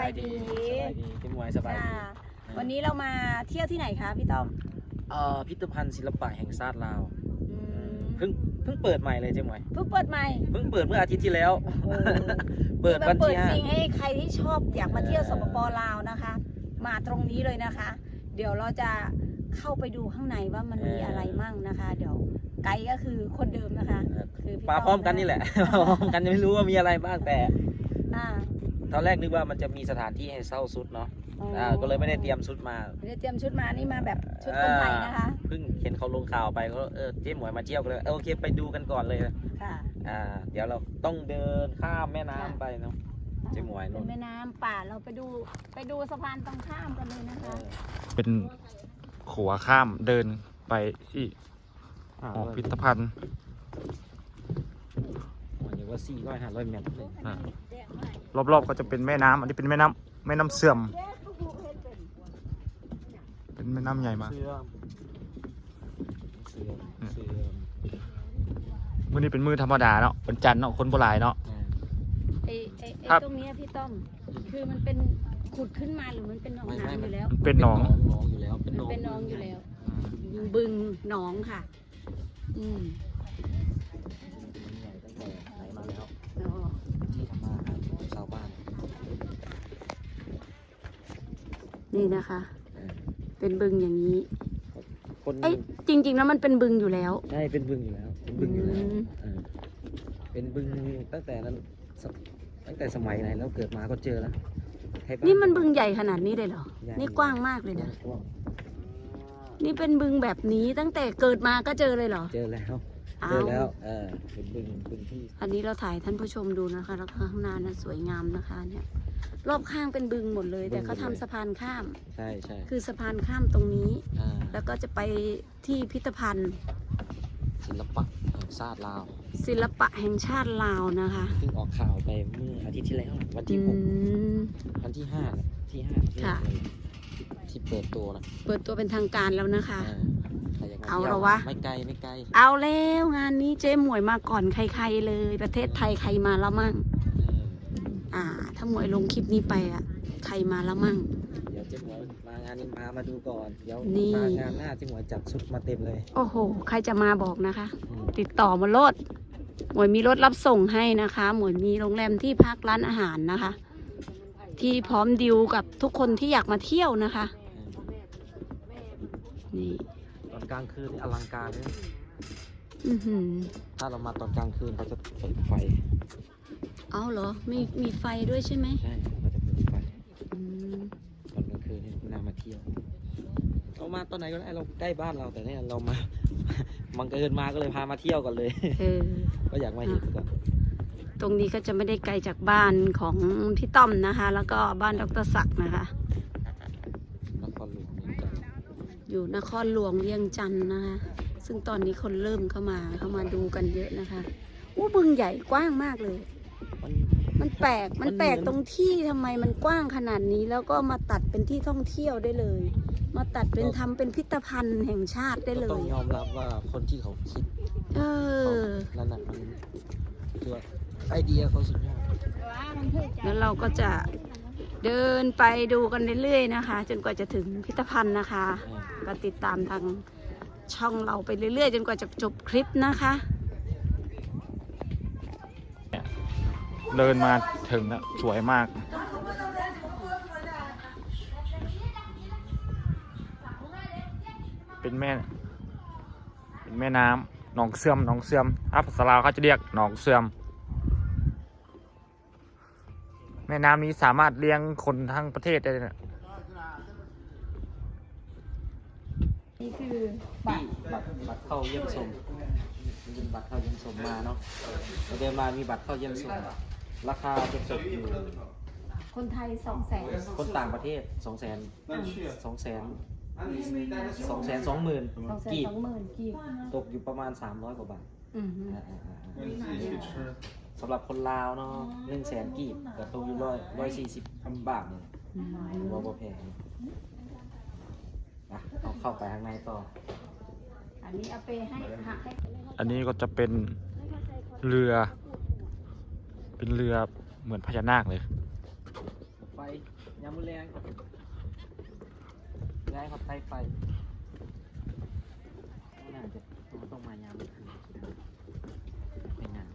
บายดีสบายดีเจ๊หมวยสบายอ่าดีวันนี้เรามาเที่ยวที่ไหนคะพี่ต้อมเอ่อพิพิธภัณฑ์ศิลปะแห่งชาติลาว อืมเพิ่งเพิ่งเปิดใหม่เลยเจ๊หมวย เพิ่งเปิดใหม่เพิ่งเปิดเมื่ออาทิตย์ที่แล้ว โอ้โหเปิดวันเปิดที่ห้าสิ่งให้ใครที่ชอบอยากมาเที่ยวเออสปปลาวนะคะ มาตรงนี้เลยนะคะ เดี๋ยวเราจะเข้าไปดูข้างในว่ามันมีอะไรมั่งนะคะ เดี๋ยวไกด์ก็คือคนเดิมนะคะเออคือพี่มาพร้อมกันนี่แหละ มาพร้อมกันยังไม่รู้ว่ามีอะไรบ้างแต่ อ่า ตอนแรกนึกว่ามันจะมีสถานที่ให้เช่าชุดเนาะอ๋ออ่าก็เลยไม่ได้เตรียมชุดมาไม่ได้เตรียมชุดมานี่มาแบบชุดคนไทยนะคะอ่าเพิ่งเห็นเขาลงข่าวไปก็เออเจ๊หมวยมาเที่ยวกันเลยเออโอเคไปดูกันก่อนเลยค่ะอ่า เดี๋ยวเราต้องเดินข้ามแม่น้ำไปเนาะเจ๊หมวยนู่เป็นนแม่น้ำป่าเราไปดูไปดูสะพานตรงข้ามกันเลยนะเอคะอเป็นขัวข้ามเดินไปที่หอพิพิธภัณฑ์มันอยู่ว่าสี่ร้อยห้าร้อยเมตรเลยอ่า รอบๆก็จะเป็นแม่น้ำอันนี้เป็นแม่น้ำแม่น้ำเสื่อม เป็นแม่น้ำใหญ่มากเสื่อมเสื่อมเสื่อมมื้อนี้เป็นมือธรรมดาเนาะวันจันทร์เนาะคนโบราณเนาะอ่าไอ้ไอ้ไอ้ครับ ตรงเนี้ยพี่ต้อม คือมันเป็นขุดขึ้นมาหรือมันเป็นหนองไม่ไม่น้ำอยู่แล้ว มันเป็นหนอง หนองอยู่แล้ว เป็นมันหนองเป็นหนองอยู่แล้ว บึงหนองค่ะ อืม นี่นะคะเออเป็นบึงอย่างนี้คนเอ้ยจริงๆแล้วมันเป็นบึงอยู่แล้ว ใช่เป็นบึงอยู่แล้วเป็นบึงอยู่แล้วอืม เออเป็นบึงตั้งแต่นั้นสตั้งแต่สมัยไหนแล้วเกิดมาก็เจอแล้วใครบ้า นี่มันบึงใหญ่ขนาดนี้เลยเหรอ ใหญ่ นี่กว้างมากเลยนะกว้างนี่เป็นบึงแบบนี้ตั้งแต่เกิดมาก็เจอเลยเหรอ เจอแล้วอ้า เจอวแล้วเออเป็นบึงบึงที่อันนี้เราถ่ายท่านผู้ชมดูนะคะ แล้วข้างหน้านะสวยงามนะคะ เนี่ย รอบข้างเป็นบึงหมดเลย แต่เขาทำสะพานข้าม ใช่ใช่คือสะพานข้ามตรงนี้ อ่าแล้วก็จะไปที่พิพิธภัณฑ์ ศิลปะแห่งชาติลาวศิลปะแห่งชาติลาวนะคะเพิ่งออกข่าวไปเมื่ออาทิตย์ที่แล้ววันที่หกอืม วันที่ห้าน่ะที่ห้าที่ค่ะที่เปิดตัวนะเปิดตัวเป็นทางการแล้วนะคะ อ่าใครยกมเอาที่ยเหรอวะ ไม่ไกลไม่ไกลเอาแล้วงานนี้เจ๊หมวยมาก่อนใครๆเลย ประเทศไทยใครมาแล้วมั่ง เอออ่า ถ้าหมวยลงคลิปนี้ไปอะ ใครมาแล้วมั่ง เดี๋ยวเจ๊หมวยมางานนี้มามาดูก่อนเดี๋ยวนี่ มางานหน้าเจ๊หมวยจัดชุดมาเต็มเลยโอ้โห ใครจะมาบอกนะคะ อืมติดต่อมาโลดหมวยมีรถรับส่งให้นะคะ หมวยมีโรงแรมที่พักร้านอาหารนะคะ ที่พร้อมดิวกับทุกคนที่อยากมาเที่ยวนะคะ นี่ต อนกลางคืนนี่อลังการเลยอือหือถ้าเรามาตอนกลางคืนเขาจะเปิดไฟ เอาเหรอ มีมีไฟด้วยใช่ไหมใช่เขาจะเปิดไฟอืมตอนกลางคืนนี่น่ามาเที่ยว เรามาตอนไหนก็ได้เราใกล้บ้านเราแต่เนี่ยเรามา บังเอิญมาก็เลยพามาเที่ยวกันเลย เออ ก็อยากมาเห็นก่อนตรงนี้ก็จะไม่ได้ไกลจากบ้านของพี่ต้อมนะคะ แล้วก็บ้านดรศักดิ์นะคะ นครหลวงเวียงจันทร์ อยู่นครหลวงเวียงจันทร์นะคะ ซึ่งตอนนี้คนเริ่มเข้ามาเข้ามาดูกันเยอะนะคะอู้บึงใหญ่กว้างมากเลย มันมันแปลก มันแปลกมันเหมือนตรงที่ทำไมมันกว้างขนาดนี้ แล้วก็มาตัดเป็นที่ท่องเที่ยวได้เลย มาตัดเป็นทำเป็นพิพิธภัณฑ์แห่งชาติได้เลก็ต้อยงยอมรับว่าคนที่เขาคิด เอเขาอนั่นน่ะมันคือว่าไอเดียเขาสุดยอดแล้วเราก็จะ เดินไปดูกันเรื่อยๆนะคะ จนกว่าจะถึงพิพิธภัณฑ์นะคะ ก็ติดตามทางช่องเราไปเรื่อยๆ จนกว่าจะจบคลิปนะคะ เดินมาถึงแล้วสวยมาก เป็นแม่ เป็นแม่น้ำหนองเสื่อมหนองเสื่อมอัภาษาลาวเขาจะเรียกหนองเสื่อม แม่น้ำนี้สามารถเลี้ยงคนทั้งประเทศได้เลยนะนี่คือบัตรบัตรบัตรเข้าเยี่ยมชมมันเป็นบัตรเข้าเยี่ยมชมมาเนาะเราเดินมามีบัตรเข้าเยี่ยมชมราคาจะตกอยู่คนไทยสองแสนคนต่างประเทศสองแสนสองแสนสองแสนสองหมื่นสองแสนกีบสองหมื่นกีบตกอยู่ประมาณสามร้อยกว่าบาท สำหรับคนลาวเนาะหนึ่งแสนกีบก็ตกอยู่ร้อยร้อยสี่สิบบาทเนี่ยอืมถือว่าบ่แพงอะเอาเข้าไปข้างในต่อ อันนี้เอาไปให้หักให้อันนี้ก็จะเป็นเรือ เป็นเรือเหมือนพญานาคเลย ไฟยามมือแรงย้ายเขาไฟไฟน่าจะต้องมายามมือคืนไม่นาน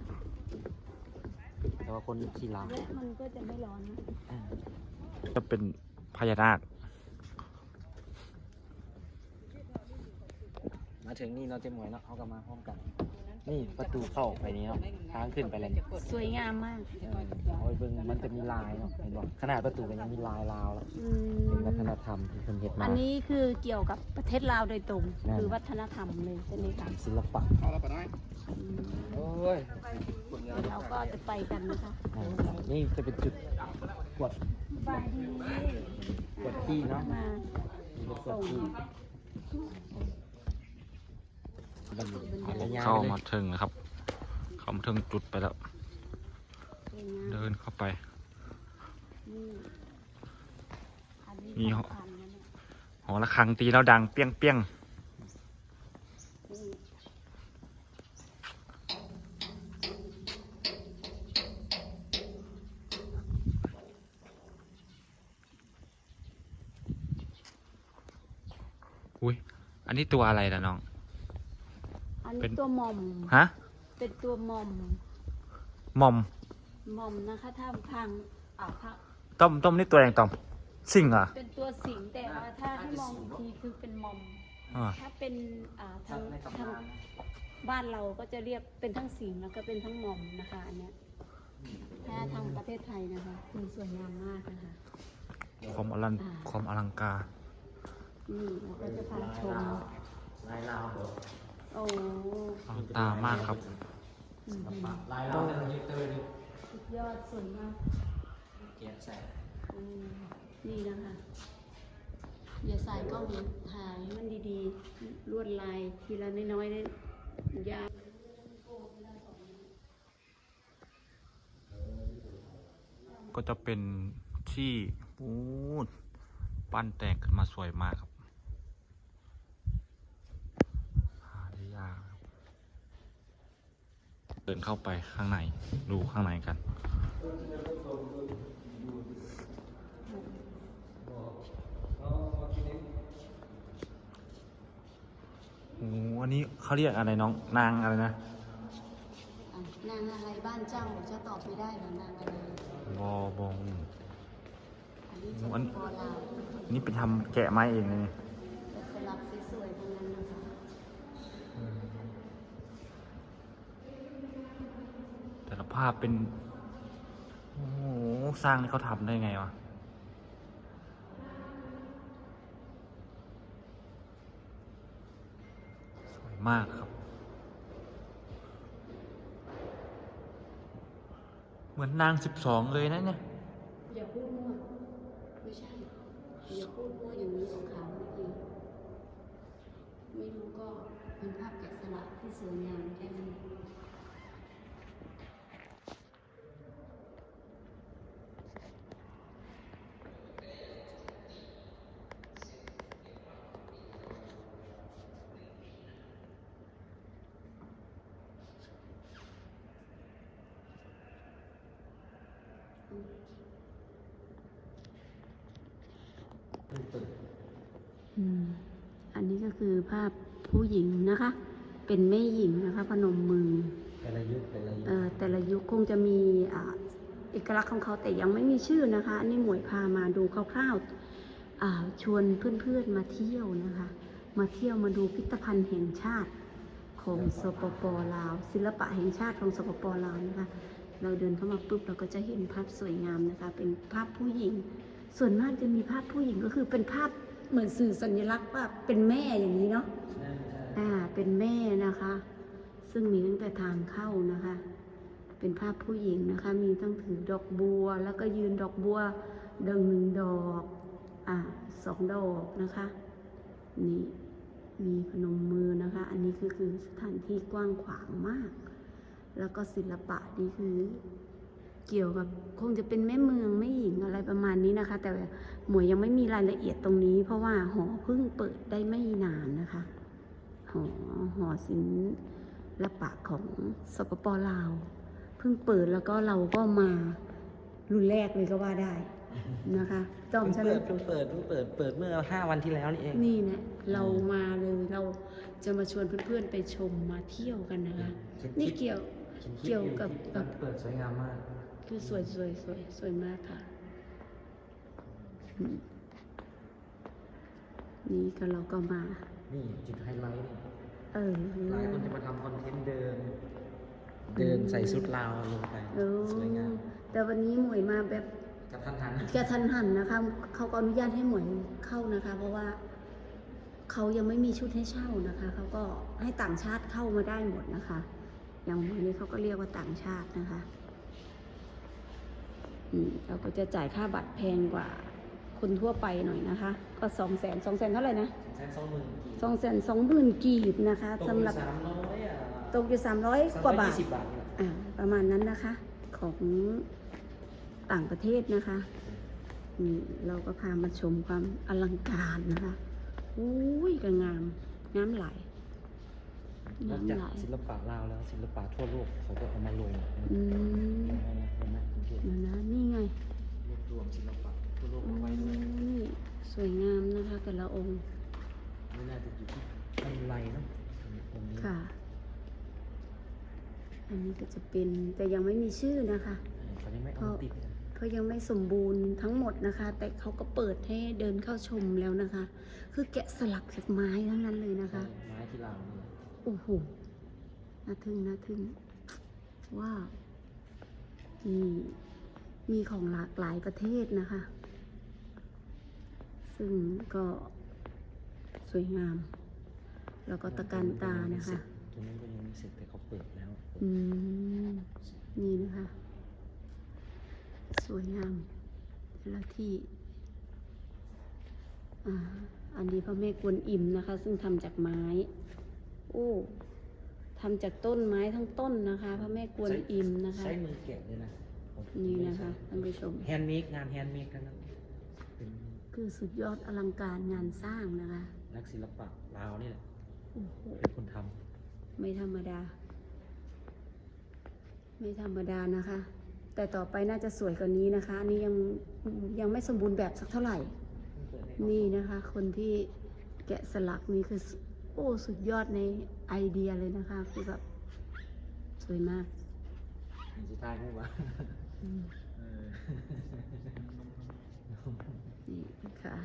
แต่ว่าคนขี่ลาวและมันก็จะไม่ร้อนนะอ่าจะเป็นพญานาค มาถึงนี่เราะเต็มหมวยเนาะเขาก็มาพร้อมกัน นี่ประตูเข้าไปนี้เนาะทางขึ้นไปเลยสวยงามมากเออเอาไปเบิ่งมันจะมีลายเนาะเห็นบอกขนาดประตูก็ยังมีลายลาวแล้วอืเป็นวัฒมนธรรมที่คนเฮ็ดมาอันนี้คือเกี่ยวกับประเทศลาวโดยตรงนั่นคือวัฒนธรรมเลยใช่ไหมคะศิลปะอืมโอ้ยเราก็จะไปกันนะคะอ่านี่จะเป็นจุดกดบายดีกดที่เนาะมามีก เข้าเลยมาถึงแล้วครับ เข้ามาถึงจุดไปแล้วสวยงามเดินเข้าไปนี่อันนี้มีเหรอสำคัญนะเนี่ยหอระฆังตีแล้วดังเปี้ยงเปี้ยงนี่อุ้ยอันนี้ตัวอะไรล่ะน้องอั นเป็นี้น ตัวหม่อม ฮะเป็นตัวหม่อมมอมหม่อมนะคะ ถ้าทางอ่าถ้าต้มต้มนี่ตัวแดงต้มสิ่งเหรอเป็นตัวสิงห์แต่ว่าถ้าให้มองอีกทีคือเป็นหม่อม อ่าถ้าเป็นอ่าทางในทางตำนานบ้านเราก็จะเรียกเป็นทั้งสิงห์แล้วก็เป็นทั้งหม่อมนะคะอันเนี้ยถ้าทางประเทศไทยนะคะคือสวยงามมากนะคะ ความอลังอ่าความอลังการนี่เราก็จะพาชมลายลาวเหรอ โอ้อลังตามากครับอืมลายลาวแต่ละยุคแต่ละยุคสุดยอดสวยมากเกียรติแสงอืมนี่นะคะ อย่าใส่กล้องถ่ายให้มันดีๆ ลวดลายทีละน้อยๆได้ยากก็จะเป็นที่ปูดปั้นแต่งขึ้นมาสวยมากครับหาได้ยากครับ เดินเข้าไปข้างในดูข้างในกัน โอ้โหอันนี้เขาเรียกอะไรน้องนางอะไรนะ อะนางอะไรบ้านเจ้าจะตอบไม่ได้เหรอนางอะไรบอบง อันนี้อัจะนพอลาวนี่เป็นทำแกะไม้เองนะนี่แต่สลักสวยๆทั้งนั้นนะคะ แต่ละภาพเป็น โอ้โห สร้างนี่เขาทำได้ไงวะ สวยมากครับ เหมือนนางสิบสองเลยนะเนี่ย อย่าพูดมั่วไม่ใช่ อย่าพูดมั่วอย่างนี้ของขาเมื่อกี้ไม่รู้ก็เป็นภาพแกะสลักที่สวยงามแค่นั้น อืมอันนี้ก็คือภาพผู้หญิงนะคะ เป็นแม่หญิงนะคะ พนมมือแต่ละยุคแต่ละยุคเอ่อแต่ละยุคคงจะมีอ่าเอกลักษณ์ของเขาแต่ยังไม่มีชื่อนะคะ อันนี้หมวยพามาดูคร่าวๆอ่าชวนเพื่อนๆมาเที่ยวนะคะ มาเที่ยวมาดูพิพิธภัณฑ์แห่งชาติของสปปลาว ศิลปะแห่งชาติของสปปลาวนะคะ เราเดินเข้ามาปุ๊บเราก็จะเห็นภาพสวยงามนะคะ เป็นภาพผู้หญิง ส่วนมากจะมีภาพผู้หญิงก็คือเป็นภาพ เหมือนสื่อสัญลักษณ์ว่าเป็นแม่อย่างนี้เนาะอ่า เป็นแม่นะคะ ซึ่งมีตั้งแต่ทางเข้านะคะ เป็นภาพผู้หญิงนะคะ มีตั้งถือดอกบัว แล้วก็ยืนดอกบัวดงหนึ่งดอก อ่าสองดอกนะคะ นี่มีพนมมือนะคะ อันนี้คือคือสถานที่กว้างขวางมาก แล้วก็ศิลปะนี่คือ เกี่ยวกับคงจะเป็นแม่เมืองแม่หญิงอะไรประมาณนี้นะคะ แต่หมวยยังไม่มีรายละเอียดตรงนี้ เพราะว่าหอเพิ่งเปิดได้ไม่นานนะคะ หอหอศิลปะของสปปลาวเพิ่งเปิดแล้วก็เราก็มารุ่นแรกเลยก็ว่าได้นะคะจอมเพิ่งใช่ไหมเปิดเพิ่งเปิดเพิ่งเปิดเปิดเมื่อห้าวันที่แล้วนี่เองนี่นะเรามาเลยเราจะมาชวนเพื่อนๆไปชมมาเที่ยวกันนะคะคิดนี่คิดเกี่ยวฉันคิดเกี่ยวกับอยู่กับเปิดสวยงามมาก คือสวยสวยสวยสวยมากค่ะอืมนี่ก็เราก็มา นี่จุดไฮไลท์นี่เออหลายคนจะมาทำคอนเทนต์เดิน เดินใส่ชุดลาวลงไปเออสวยงามแต่วันนี้หมวยมาแบบกระทันหันกระทันหันนะคะ เขาก็อนุญาตให้หมวยเข้านะคะ เพราะว่าเขายังไม่มีชุดให้เช่านะคะ เขาก็ให้ต่างชาติเข้ามาได้หมดนะคะ อย่างหมวยนี้เขาก็เรียกว่าต่างชาตินะคะอืม เราก็จะจ่ายค่าบัตรแพงกว่าคนทั่วไปหน่อยนะคะ ก็สองแสนสองแสนเท่าไหร่นะแสนสองหมื่นสองแสนสองหมื่นกีบนะคะตกสำหรับสามร้อยอะตกอยู่สามร้อยกว่าบาทสิบบาทเนี่ยอ่าประมาณนั้นนะคะ ของต่างประเทศนะคะอืมเราก็พามาชมความอลังการนะคะอุ้ยก็งามน้ำไหลนอกน้ำจากไหลศิลปะลาวแล้วศิลปะทั่วโลกเขาก็เอามาลงอืมเห็นไหมสังเกตเดี๋ยวนะนี่ไง รวบรวมศิลปะทั่วโลก อื เอาไว้ด้วย มนี่ สวยงามนะคะแต่ละองค์นี่น่าจะอยู่ที่กำไรเนาะตรงนี้ค่ะ อันนี้ก็จะเป็นแต่ยังไม่มีชื่อนะคะเขายังไม่เอามาติดนะเพราะยังไม่สมบูรณ์ทั้งหมดนะคะ แต่เขาก็เปิดให้เดินเข้าชมแล้วนะคะ คือแกะสลักจากไม้ทั้งนั้นเลยนะคะใช่ไม้ที่ลาวนี่แหละโอ้โหน่าทึ่งน่าทึ่งว้าวมีมีของหลากหลายประเทศนะคะ ซึ่งก็สวยงาม แล้วก็ตะการตานะคะ ตรงนี้ก็ยังไม่เสร็จแต่เขาเปิดแล้ว อืม นี่นะคะ สวยงามแต่ละที่ อ่า อันนี้พระแม่กวนอิมนะคะ ซึ่งทำจากไม้ โอ้ทำจากต้นไม้ทั้งต้นนะคะ พระแม่กวนอิมนะคะ ใช้มือแกะเลยนะนี่นะคะท่านผู้ชม แฮนด์เมดงานแฮนด์เมดทั้งนั้นเป็น คือสุดยอดอลังการงานสร้างนะคะ นักศิลปะลาวนี่แหละโอ้โหเป็นคนทำไม่ธรรมดา ไม่ธรรมดานะคะ แต่ต่อไปน่าจะสวยกว่านี้นะคะอันนี้ยังยังไม่สมบูรณ์แบบสักเท่าไหร่ นี่นะคะ คนที่แกะสลักนี่คือโอ้สุดยอดในไอเดียเลยนะคะคือแบบสวยมากนี่สุดท้ายพูดว่า อืม เออ นี่ค่ะ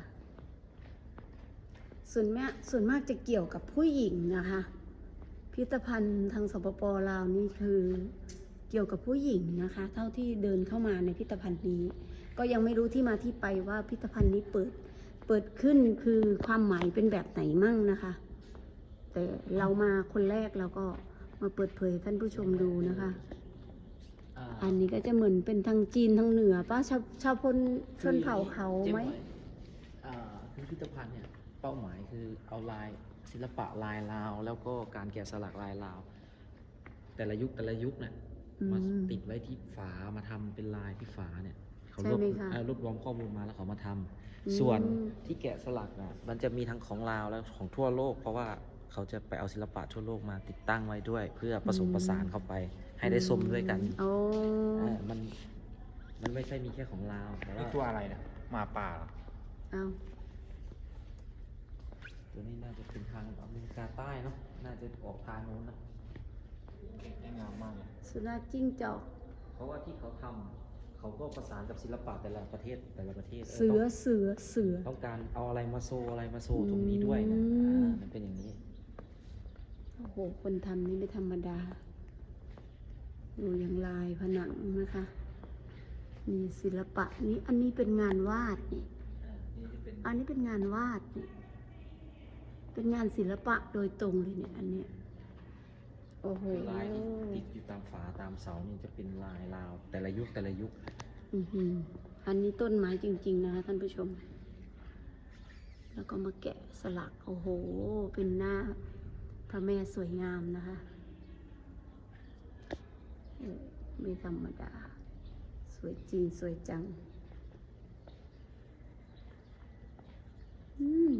ส่วนมากส่วนมากจะเกี่ยวกับผู้หญิงนะคะ พิพิธภัณฑ์ทางสปปลาวนี่คือเกี่ยวกับผู้หญิงนะคะ เท่าที่เดินเข้ามาในพิพิธภัณฑ์นี้ ก็ยังไม่รู้ที่มาที่ไปว่าพิพิธภัณฑ์นี้เปิดเปิดขึ้นคือความหมายเป็นแบบไหนมั่งนะคะ แต่เรามาคนแรกเราก็มาเปิดเผยให้ท่านผู้ชมดูนะคะอ่าอันนี้ก็จะเหมือนเป็นทางจีนทางเหนือป้าชาวชาวพลชนเผ่าเขาไหมจ๊อยอ่าพิพิธภัณฑ์เนี่ย เป้าหมายคือเอาลายศิลปะลายลาว แล้วก็การแกะสลักลายลาว แต่ละยุคแต่ละยุคเนี่ยอืมามติดไว้ที่ฝามาทำเป็นลายที่ฝาเนี่ยเขาใช่รวบไหมคะเอ่อรวบรวมข้อมูลมาแล้วเขามาทำอืมส่วนที่แกะสลักอะมันจะมีทั้งของลาวและของทั่วโลก เพราะว่าเขาจะไปเอาศิลปะทั่วโลกมาติดตั้งไว้ด้วย เพื่อผสมผสานเข้าไป ให้ได้ชมด้วยกันโอ้ เออมันมันไม่ใช่มีแค่ของลาวแต่นี่ว่าตัวอะไรเนี่ยหมาป่าเหรอ เอา ตัวนี้น่าจะเป็นทางอเมริกาใต้เนาะ น่าจะออกทางโน้นนะงามมากเลยสุนัขจิ้งจอก เพราะว่าที่เขาทำเขาก็ประสานกับศิลปะแต่ละประเทศแต่ละประเทศเสือต้องเสือเสือ ต้องการเอาอะไรมาโซอะไรมาโซตรงนี้ด้วยนะอืม อ่ามันเป็นอย่างนี้ โอ้โห คนทำนี่ไม่ธรรมดา ดูอย่างลายผนังนะคะนี่ศิลปะนี่ อันนี้เป็นงานวาดนี่อ่านี่จะเป็นอันนี้เป็นงานวาดนี่ เป็นงานศิลปะโดยตรงเลยเนี่ยอันเนี้ยโอ้โหลายที่ติดอยู่ตามฝาตามเสานี่จะเป็นลายลาว แต่ละยุคแต่ละยุคอือหืออันนี้ต้นไม้จริง ๆ นะคะท่านผู้ชม แล้วก็มาแกะสลัก โอ้โห เป็นหน้าพระแม่สวยงามนะคะเออไม่ธรรมดา สวยจริง สวยจัง อืม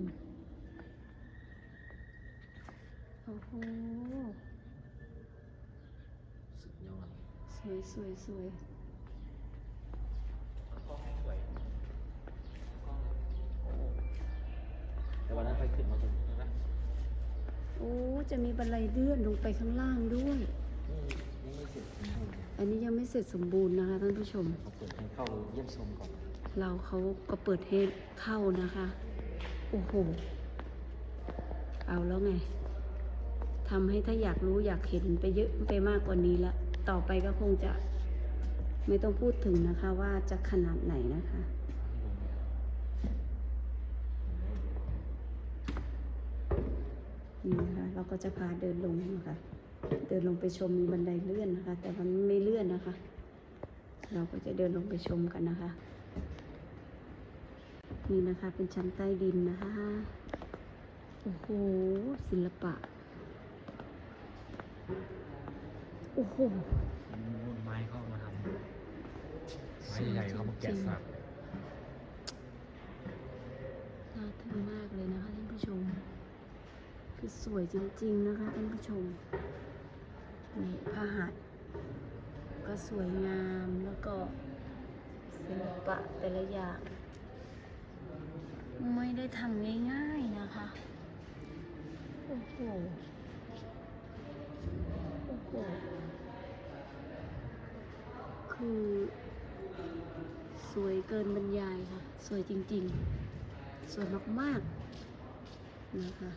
สุดยอดสวยสวยสวยกล้องสวยกล้องโอ้แต่วันนั้นไปขึ้นมาจนนะโอ้จะมีบันไดเลื่อนลงไปข้างล่างด้วย นี่ยังไม่เสร็จอันนี้ยังไม่เสร็จสมบูรณ์นะคะท่านผู้ชม เราเปิดให้เข้าเยี่ยมชมก่อนเราเขาก็เปิดให้เข้านะคะ โอ้โห เอาแล้วไง ทำให้ถ้าอยากรู้อยากเห็นไปเยอะไปมากกว่านี้ละต่อไปก็คงจะไม่ต้องพูดถึงนะคะว่าจะขนาดไหนนะคะ นี่นะคะเราก็จะพาเดินลงนะคะ เดินลงไปชมมีบันไดเลื่อนนะคะ แต่มันไม่เลื่อนนะคะ เราก็จะเดินลงไปชมกันนะคะ นี่นะคะเป็นชั้นใต้ดินนะคะ โอ้โหศิลปะ โอ้โหไม้เข้ามาทำไม้ใหญ่ๆเข้ามาแกะสลักน่าทึ่งมากเลยนะคะท่านผู้ชม คือสวยจริง ๆ นะคะท่านผู้ชมนี่พระหัตถ์ก็สวยงามแล้วก็ศิลปะแต่ละอย่าง ไม่ได้ทำง่าย ๆ นะคะ โอ้โหโอ้โห คือ สวยเกินบรรยายค่ะ สวยจริงๆ สวยมากๆ นะคะ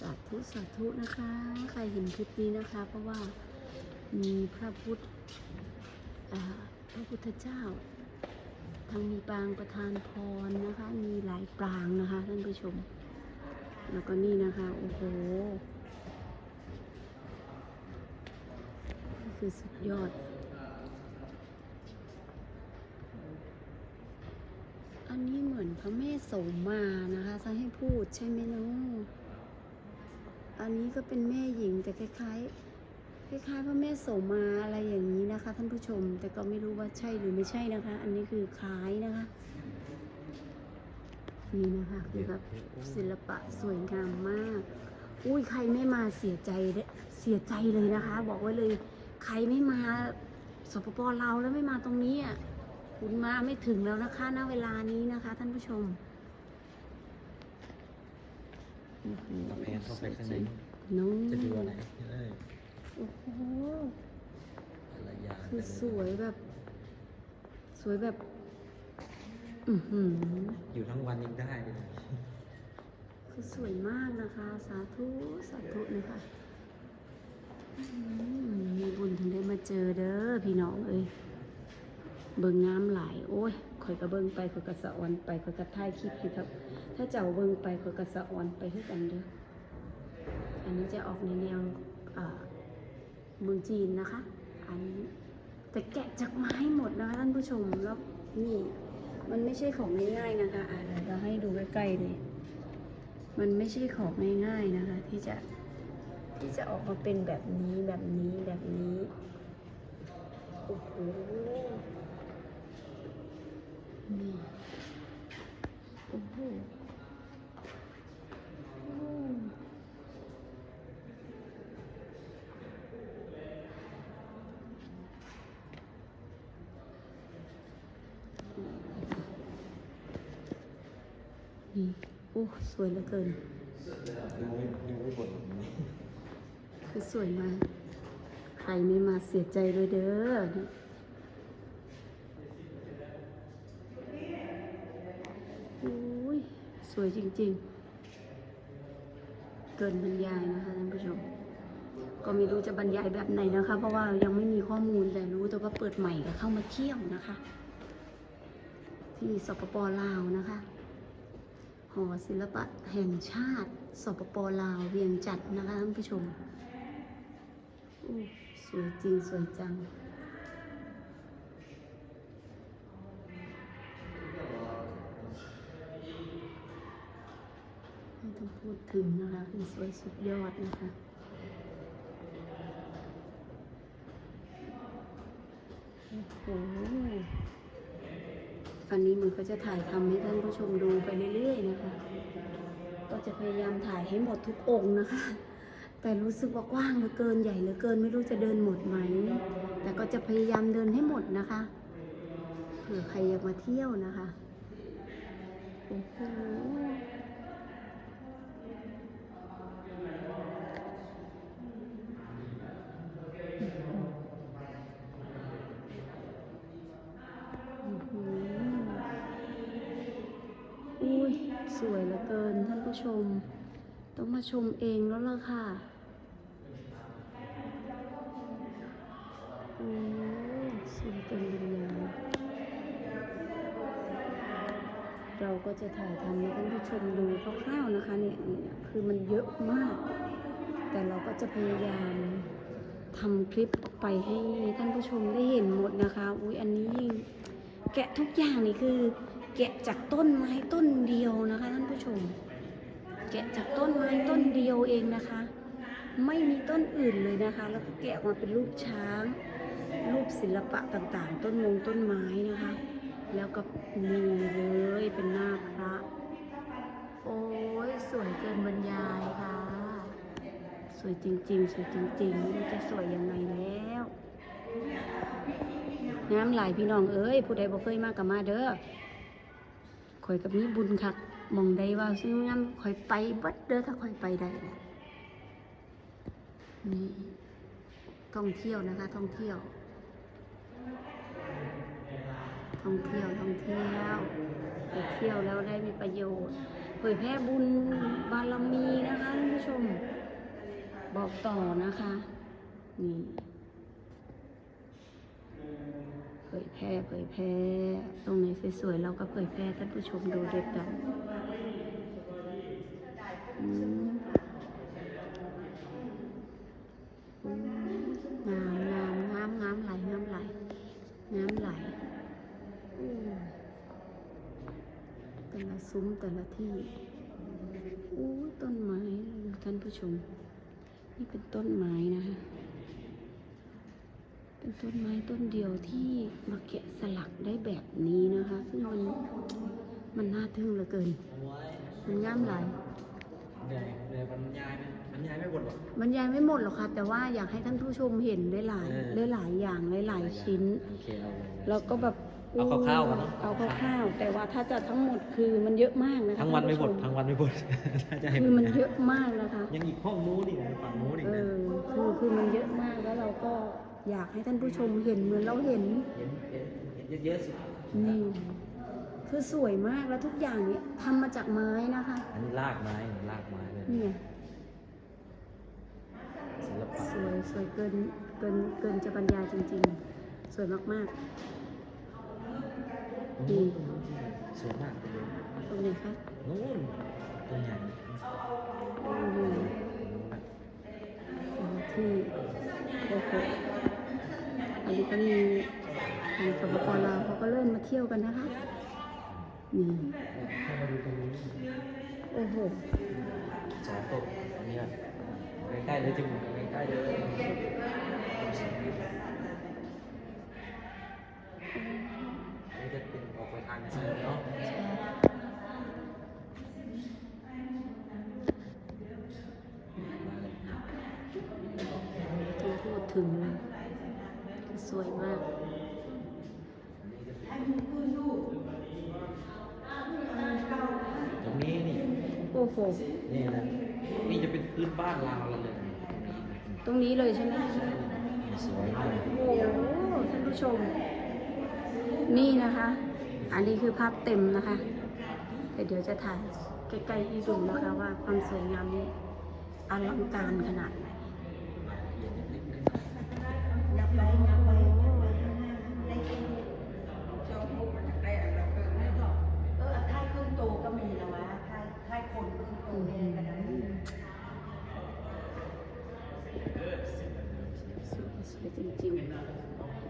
สาธุสาธุนะคะ ใครเห็นคลิปนี้นะคะ เพราะว่ามีพระพุทธพระพุทธเจ้าทั้งมีปางประธานพรนะคะ มีหลายปรางนะคะ ท่านผู้ชม แล้วก็นี่นะคะ โอ้โหนี่ คือสุดยอด อันนี้เหมือนพระแม่โสมานะคะ ถ้าให้พูดใช่ไหมเนาะอันนี้ก็เป็นแม่หญิงแต่คล้ายๆ คล้ายๆพระแม่โสมาอะไรอย่างนี้นะคะ ท่านผู้ชม แต่ก็ไม่รู้ว่าใช่หรือไม่ใช่นะคะ อันนี้คือคล้ายนะคะนี่นะคะคือแบบศิลปะสวยงามมาก อุ้ยใครไม่มาเสียใจเด้เสียใจเลยนะคะ บอกไว้เลย ใครไม่มาสปปเราวแล้วไม่มาตรงนี้อะคุณมาไม่ถึงแล้วนะคะณเวลานี้นะคะ ท่านผู้ชมอื้อหือเราแพนเข้าไปข้างในน้องจะดูอะไรเออโอ้โหแต่ละอย่างคือสวยแบบ สวยแบบ อือหืออยู่ทั้งวันยังได้เลยนะคือสวยมากนะคะ สาธุ สาธุนะคะอื มีบุญถึงได้มาเจอเด้อพี่น้องเอ้ยเบิ่งงามหลโอ้ยข่อยก็เบิ่งไปข่อยก็สะออนไปข่อยก็ถ่ายคลิปให้ครับ ถ้าเจ้าเบิ่งไปข่อยก็สะออนไปคือกันเด้ออันนี้จะออกในแนวเมืองจีนนะคะ อันนี้แต่แกะจากไม้หมดนะคะท่านผู้ชมแล้วนี่มันไม่ใช่ของง่ายๆนะคะอ่าเดี๋ยวเราให้ดูใกล้ๆเลย มันไม่ใช่ของง่ายๆนะคะ ที่จะ ที่จะออกมาเป็นแบบนี้แบบนี้แบบนี้โอ้โหนี่โอ้โหโอ้นี่โอ้สวยเหลือเกินดูไม่ดูไม่บ่น คือสวยมาก ใครไม่มาเสียใจเลยเด้อสวยจริงๆ เกินบรรยายนะคะท่านผู้ชม ก็ไม่รู้จะบรรยายแบบไหนนะคะ เพราะว่ายังไม่มีข้อมูลแต่รู้แต่ว่าเปิดใหม่ก็เข้ามาเที่ยวนะคะ ที่สปปลาวนะคะหอศิลปะแห่งชาติ สปปลาวเวียงจันทน์นะคะท่านผู้ชม สวยจริง สวยจัง ไม่ต้องพูดถึงนะคะคือสวยสุดยอดนะคะโอ้โหอันนี้มันก็จะถ่ายทำให้ท่านผู้ชมดูไปเรื่อยๆนะคะ ก็จะพยายามถ่ายให้หมดทุกองค์นะคะ แต่รู้สึกว่ากว้างเหลือเกินใหญ่เหลือเกินไม่รู้จะเดินหมดไหม แต่ก็จะพยายามเดินให้หมดนะคะเผื่อใครอยากมาเที่ยวนะคะโอ้โหสวยเหลือเกินท่านผู้ชม ต้องมาชมเองแล้วล่ะค่ะ จะถ่ายทำให้ท่านผู้ชมดูคร่าวๆนะคะเนี่ยคือมันเยอะมาก แต่เราก็จะพยายามทำคลิปออกไปให้ท่านผู้ชมได้เห็นหมดนะคะ อุ้ยอันนี้ยิ่งแกะทุกอย่างนี่คือ แกะจากต้นไม้ต้นเดียวนะคะท่านผู้ชม แกะจากต้นไม้ต้นเดียวเองนะคะ ไม่มีต้นอื่นเลยนะคะ แล้วก็แกะออกมาเป็นรูปช้าง รูปศิลปะต่างๆ ต้นมงต้นไม้นะคะ แล้วก็มีเลยเป็นหน้าพระ โอ้ยสวยเกินบรรยายค่ะ สวยจริงๆ สวยจริงๆไม่รู้จะสวยยังไงแล้วน้ำไหลายพี่น้องเอ้ยผู้ใดบ่เคยมากกับมาเด้อข่อยกับนี้บุญคักมองใดว่าซึ่งงามข่อยไปบัดเด้อถ้าข่อยไปได้นี่ท่องเที่ยวนะคะ ท่องเที่ยว ท่องเที่ยวท่องเที่ยวไปเที่ยวแล้วได้มีประโยชน์ เผยแพร่บุญบารมีนะคะท่านผู้ชม บอกต่อนะคะนี่เผยแพร่เผยแพร่ตรงไหนสวยๆเราก็เผยแพร่ท่านผู้ชมดูด้วยกันอืม ซุ้มแต่ละที่อู้ต้นไม้ท่านผู้ชม นี่เป็นต้นไม้นะคะเป็นต้นไม้ต้นเดียวที่มาแกะสลักได้แบบนี้นะคะ ซึ่งมันมันน่าทึ่งเหลือเกิน มันงามหลายเดี๋ยวเดี๋ยวบรรยายไหมบรรยายไม่หมดหรอกบรรยายไม่หมดหรอกค่ะ แต่ว่าอยากให้ท่านผู้ชมเห็นได้หลายเออได้หลายอย่างได้หลายชิ้นโอเคเอาเลยแล้วก็แบบ เอาคร่าวๆก่อนเนอะเอาคร่าวๆแต่ว่าถ้าจะทั้งหมดคือมันเยอะมากนะคะทั้งวันไม่หมดท่าทั้ผู้ชงวันไม่หมดถ้าจะให้คือมันบรรายเยอะมากนะคะ ยังอีกห้องนู้นอีกนะฝั่งนู้นอีกเอนะอคือคือมันเยอะมากแล้วเราก็อยากให้ท่านผู้ชมเห็นเหมือนเราเห็นเห็นเห็นเห็นเยอะๆสินี่คือสวยมากแล้วทุกอย่างเนี่ยทำมาจากไม้นะคะ อันนี้ลากไม้ลากไม้เลยนี่ไงศิลปะสวยสวยเกินเกินเกินจะบรรยายจริง ๆ สวยมาก นี่สวยมากๆตรงไหนคะนู้นตัวใหญ่โอ้โหแต่ละที่โอ้โหอันนี้ก็มีทางสปปลาวเขาก็เริ่มมาเที่ยวกันนะคะนี่ให้มาดูตรงนี้โอ้โหสองตกอันนี้แบบใกล้ๆเลยจริงใกล้ๆเลยอันนี้จะเป็น ออกไปทางจีนเนาะต้องพูดถึงเลยสวยมากตรงนี้นี่โอ้โหนี่นะนี่จะเป็นพื้นบ้านลาวเราเลย ตรงนี้เลยใช่ไหมสวยมากโอ้โหท่านผู้ชม นี่นะคะ อันนี้คือภาพเต็มนะคะแต่เดี๋ยวจะถ่ายใกล้ๆให้ดูนะคะว่าความสวยงามนี้อลังการขนาดไหนเออถ้าขึ้นโตก็มีนะวะถ้าถ้าคนขึ้นตเนี่ยก็ได้สวยจริงๆ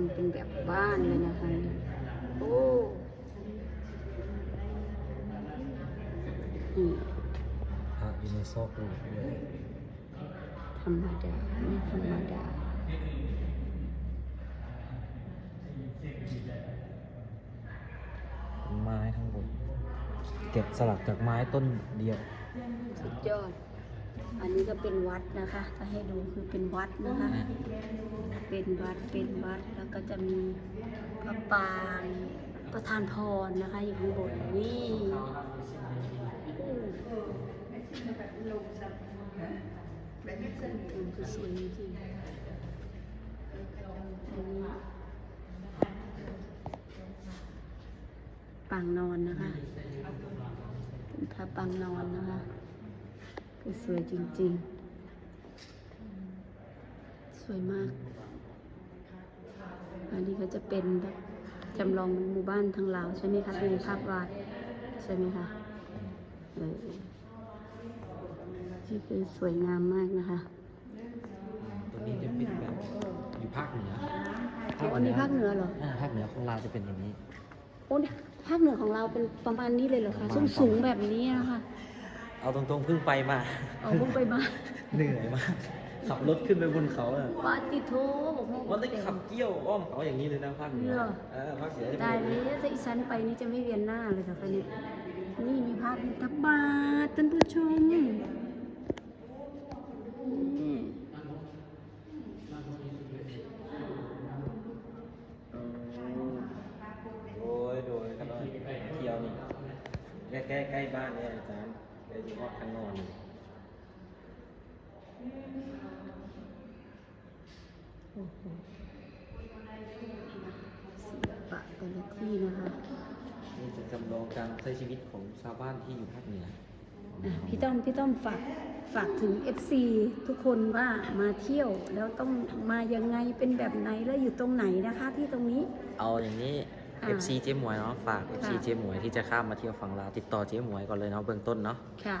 ทำเป็นแบบบ้านเลยนะคะโอ้อืมพระอยู่ในซอกหลืบเลยธรรมดาไม่ธรรมดาไม้ทั้งหมดเก็บสลักจากไม้ต้นเดียว สุดยอด อันนี้ก็เป็นวัดนะคะถ้าให้ดูคือเป็นวัดนะคะ เป็นวัด เป็นวัด แล้วก็จะมีพระปรางประธานพรนะคะ อยู่ข้างบนนี่คือสวยจริงๆอันนี้ปางนอนนะคะเป็นพระปางนอนนะคะคือ สวยจริง ๆ สวยมาก อันนี้ก็จะเป็นแบบจำลองหมู่บ้านทางลาวใช่ไหมคะที่มีภาพวาดใช่ไหมคะเออนี่คือสวยงามมากนะคะตัวนี้จะเป็นแบบอยู่ภาคเหนืออ๋ออันนี้ภาคเหนือเหรอ อ่าภาคเหนือของเราจะเป็นอย่างนี้ โอ้เนี่ยภาคเหนือของเราเป็นประมาณนี้เลยเหรอคะประสูมาณงสูงๆแบบนี้นะคะ เอาตรงๆเพิ่งไปมา เอาพุ่งไปมาเหนื่อยมาก ขับรถขึ้นไปบนเขาอะปาติโทบอกว่ามันได้ขับเกี้ยวอ้อมเขาอย่างนี้เลยนะภาคเหนือเหรอเออภาคเหนือจะเป็นได้อย่างเลนี้ยถ้าอีฉันไปนี่จะไม่เวียนหน้าเลยค่ะเนี่ยนี่มีภาพบิณฑบาตท่านผู้ชมนี่โดยโดยกันหน่อยเที่ยวนี่ใกล้ใกล้ใกล้บ้านเนี่ยอาจา รย์ใกล้ที่ฮอดทางนอนนี่โอ้โหศิลปะแต่ละที่นะคะ นี่จะจำลองการใช้ชีวิตของชาวบ้านที่อยู่ภาคเหนืออะพี่ต้อมพี่ต้อมฝากฝากถึง FC ทุกคนว่ามาเที่ยวแล้วต้องมายังไงเป็นแบบไหนแล้วอยู่ตรงไหนนะคะ ที่ตรงนี้ เอาอย่างนี้อ่า FC เจ๊หมวยเนาะฝาก FC ค่ะเจ๊หมวยที่จะข้ามมาเที่ยวฝั่งลาวติดต่อเจ๊หมวยก่อนเลยเนาะเบื้องต้นเนาะค่ะ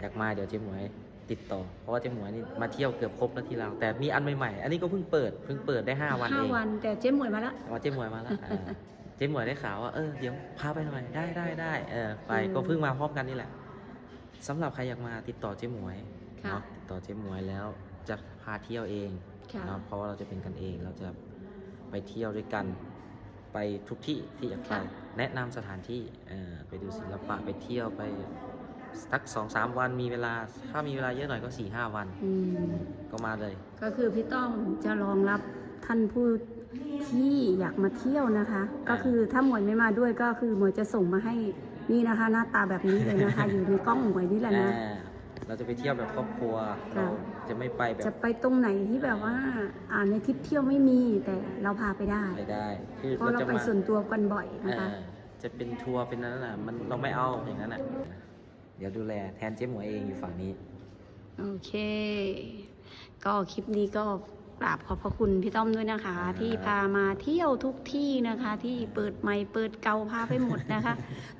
อยากมาเดี๋ยวเจ๊หมวยติดต่อ เพราะว่าเจ๊หมวยนี่มาเที่ยวเกือบครบแล้วที่ลาวแต่มีอันใหม่ๆอันนี้ก็เพิ่งเปิดเพิ่งเปิดได้5วันห้าเองวันแต่เจ๊หมวยมาแล้วว่าเจ๊หมวยมาแล้วอ่าเจ๊หมวยได้ข่าวว่าเออเดี๋ยวพาไปหน่อยได้ได้ได้เออไปอืมก็เพิ่งมาพร้อมกันนี่แหละสำหรับใครอยากมาติดต่อเจ๊หมวยค่ะเนาะติดต่อเจ๊หมวยแล้วจะพาเที่ยวเองค่ะเนาะเพราะว่าเราจะเป็นกันเองเราจะไปเที่ยวด้วยกัน ไปทุกที่ที่อยากไป ค่ะ แนะนำสถานที่เอ่อไปดูศิลปะไปเที่ยวไปสักสองสามวันมีเวลา ถ้ามีเวลาเยอะหน่อยก็สี่ห้าวัน อืมก็มาเลย ก็คือพี่ต้อมจะรองรับท่านผู้ที่อยากมาเที่ยวนะคะ ก็คือถ้าหมวยไม่มาด้วยก็คือหมวยจะส่งมาให้นี่นะคะ หน้าตาแบบนี้เลยนะคะ อยู่ในกล้องหมวยนี่แหละนะ อ่า เราจะไปเที่ยวแบบครอบครัวค่ะเราจะไม่ไปแบจะบไปตรงไหนที่แบบว่า อ่าในทริปเที่ยวไม่มีแต่เราพาไปได้ไปได้คือเพราะเราจะไปมาส่วนตัวกันบ่อยนะเอ่คะ อจะเป็นทัวร์เป็นนั้นน่ะมันเราไม่เอาอย่างนั้นอะเดี๋ยวดูแลแทนเจ๊หมวยเองอยู่ฝั่งนี้ โอเค ก็คลิปนี้ก็กราบขอบพระคุณพี่ต้อมด้วยนะคะ ครับ ที่พามาเที่ยวทุกที่นะคะ ที่เปิดใหม่เปิดเก่าพาไปหมดนะคะ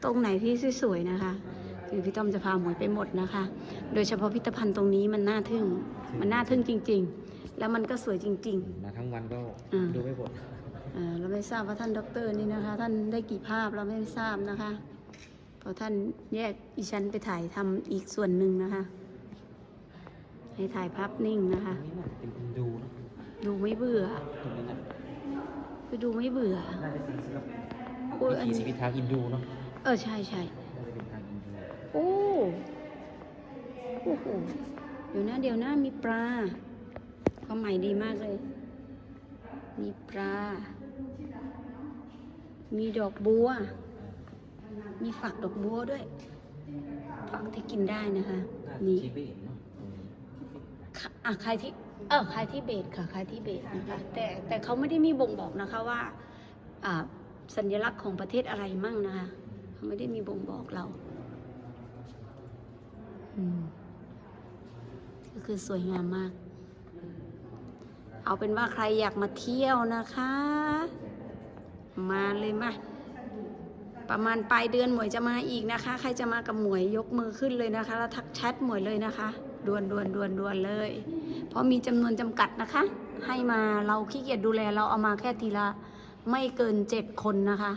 ตรงไหนที่สวยๆนะคะ คือพี่ต้อมจะพาหมวยไปหมดนะคะ โดยเฉพาะพิพิธภัณฑ์ตรงนี้มันน่าทึ่ง มันน่าทึ่งจริง ๆ แล้วมันก็สวยจริง มาทั้งวันก็อืมดูไม่หมดๆอ่าเราไม่ทราบว่าท่านด็อกเตอร์นี่นะคะ ท่านได้กี่ภาพเราไม่ทราบนะคะเพราะท่านแยกอีฉันไปถ่ายทำอีกส่วนหนึ่งนะคะ ให้ถ่ายภาพนิ่งนะตรคะงนี้น่ะเป็นอินดูนะดูไม่เบื่อ ตรงนี้น่ะไปดูไม่เบื่อ น่าจะเป็นศิลปะโอ้ยวิอันถีนี้ชีวิตทางอินดูเนาะ เออใช่ใช่ อ้โอ้โหเดี๋ยวนะเดี๋ยวนะมีปลาความหมายดีมากเลย มีปลา มีดอกบัว มีฝักดอกบัวด้วย ฝักที่กินได้นะคะน่าจะนี่ทิเบตเนาะตรงนี้ค่ะอะใครที่เออใครที่เบสค่ะใครที่เบสนะคะแต่แต่เขาไม่ได้มีบ่งบอกนะคะว่าอ่าสัญลักษณ์ของประเทศอะไรมั่งนะคะเขาไม่ได้มีบ่งบอกเราอืม ก็คือสวยงามมาก เอาเป็นว่าใครอยากมาเที่ยวนะคะ มาเลยมา ประมาณปลายเดือนหมวยจะมาอีกนะคะ ใครจะมากับหมวยยกมือขึ้นเลยนะคะ แล้วทักแชทหมวยเลยนะคะด่วนด่วนด่วนด่วนเลย เพราะมีจำนวนจำกัดนะคะ ให้มาเราขี้เกียจดูแลเราเอามาแค่ทีละ ไม่เกินเจ็ดคนนะคะ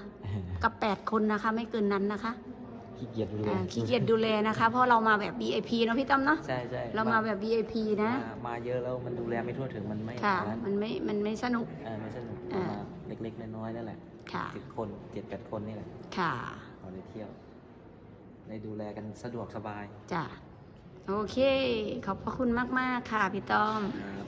กับแปดคนนะคะ ไม่เกินนั้นนะคะ ขี้เกียจดูอ่าขี้เกียจดูแลนะคะ เพราะเรามาแบบ VIP เนอะพี่ต้อมเนาะ ใช่ใช่เรามาแบบ VIP นะ มามาเยอะแล้วมันดูแลไม่ทั่วถึงมันไม่ค่ะอันนั้นมันไม่ มันไม่สนุก เออไม่สนุกอ่า มาเล็กๆน้อยๆนั่นแหละค่ะเจ็ดคนเจ็ดแปดคนนี่แหละค่ะพอได้เที่ยวได้ดูแลกันสะดวกสบายจ้ะ โอเค ขอบพระคุณมาก ๆ ค่ะพี่ต้อม ครับ